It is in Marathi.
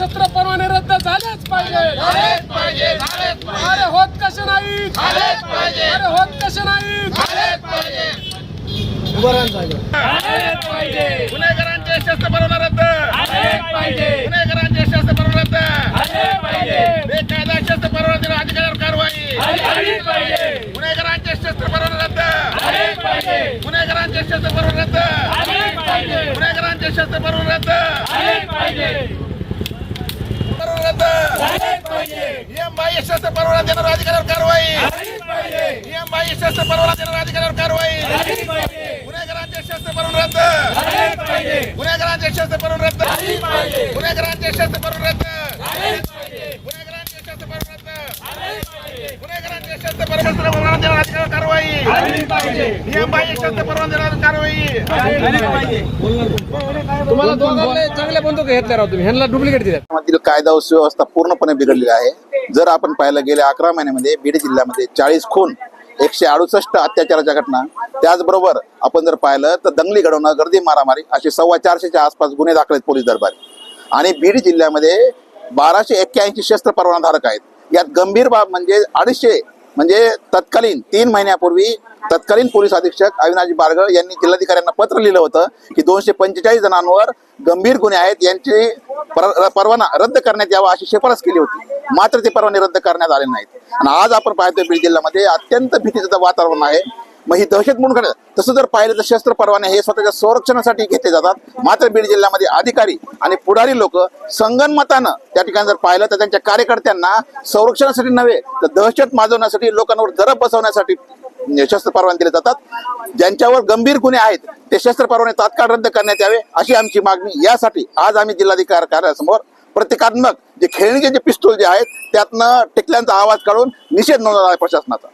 पाहिजे झालेच पाहिजे झालेच पाहिजे अरे होत कसे नाही झालेच पाहिजे अरे होत कसे नाही गुन्हेगारांचे शस्त्र परवाना रद्द गुन्हेगारांचे शस्त्र परवाना रद्द बेकायदा शस्त्र परवाना देणाऱ्या अधिकाऱ्यावर कारवाई गुन्हेगारांचे शस्त्र परवाना रद्द गुन्हेगारांचे शस्त्र परवाना रद्द गुन्हेगारांचे शस्त्र परवाना रद्द झालेच पाहिजे परवाना रद्द झालेच पाहिजे नियम बाह्य शस्त्र परवाना देणाऱ्या अधिकाऱ्यावर कारवाई. नियम बाह्य शस्त्र परवाना देणाऱ्या अधिकाऱ्यावर कारवाई. गुन्हेगारांचे शस्त्र परवाना रद्द. गुन्हेगारांचे शस्त्र परवाना रद्द. गुन्हेगारांचे शस्त्र परवाना रद्द. गुन्हेगारांचे शस्त्र रद्द. शस्त्र परवाना परवाना देणाऱ्या अधिकाऱ्यावर कारवाई. नियम बाह्य शस्त्र परवाना देणाऱ्यावर कारवाई. तुम्हाला दोघांना चांगल्या बंदूक घेतल्या राव तुम्ही. ह्यांना डुप्लिकेट दिल्या कायदा सुव्यवस्था पूर्णपणे बिघडलेली आहे. जर आपण पाहिलं गेल्या अकरा महिन्यामध्ये बीड जिल्ह्यामध्ये चाळीस खून एकशे अडुसष्ट अत्याचाराच्या घटना. त्याचबरोबर आपण जर पाहिलं तर दंगली घडवणं गर्दी मारामारी असे सव्वा चारशेच्या आसपास गुन्हे दाखल आहेत पोलीस दरबारी. आणि बीड जिल्ह्यामध्ये बाराशे एक्क्याऐंशी शस्त्र परवानाधारक आहेत. यात गंभीर बाब म्हणजे अडीचशे म्हणजे तत्कालीन तीन महिन्यापूर्वी तत्कालीन पोलीस अधीक्षक अविनाश बारगळ यांनी जिल्हाधिकाऱ्यांना पत्र लिहिलं होतं की दोनशे पंचेचाळीस जणांवर गंभीर गुन्हे आहेत यांची परवाना रद्द करण्यात यावा अशी शिफारस केली होती. मात्र ते परवाने रद्द करण्यात आले नाहीत. आणि आज आपण पाहतोय बीड जिल्ह्यामध्ये अत्यंत भीतीचं वातावरण आहे. मग ही दहशत म्हणून करतात तसं जर पाहिलं तर शस्त्र परवाने हे स्वतःच्या संरक्षणासाठी घेतले जातात. मात्र बीड जिल्ह्यामध्ये अधिकारी आणि पुढारी लोक संगनमतानं त्या ठिकाणी जर पाहिलं तर त्यांच्या कार्यकर्त्यांना संरक्षणासाठी नव्हे तर दहशत माजवण्यासाठी लोकांवर दरब बसवण्यासाठी शस्त्र परवाने दिले जातात. ज्यांच्यावर गंभीर गुन्हे आहेत ते शस्त्र परवाने तात्काळ रद्द करण्यात यावे अशी आमची मागणी. यासाठी आज आम्ही जिल्हाधिकारी कार्यालयासमोर प्रतिकात्मक जे खेळणीचे जे पिस्तूल जे आहेत त्यातनं टिकल्यांचा आवाज काढून निषेध नोंदवला आहे प्रशासनाचा.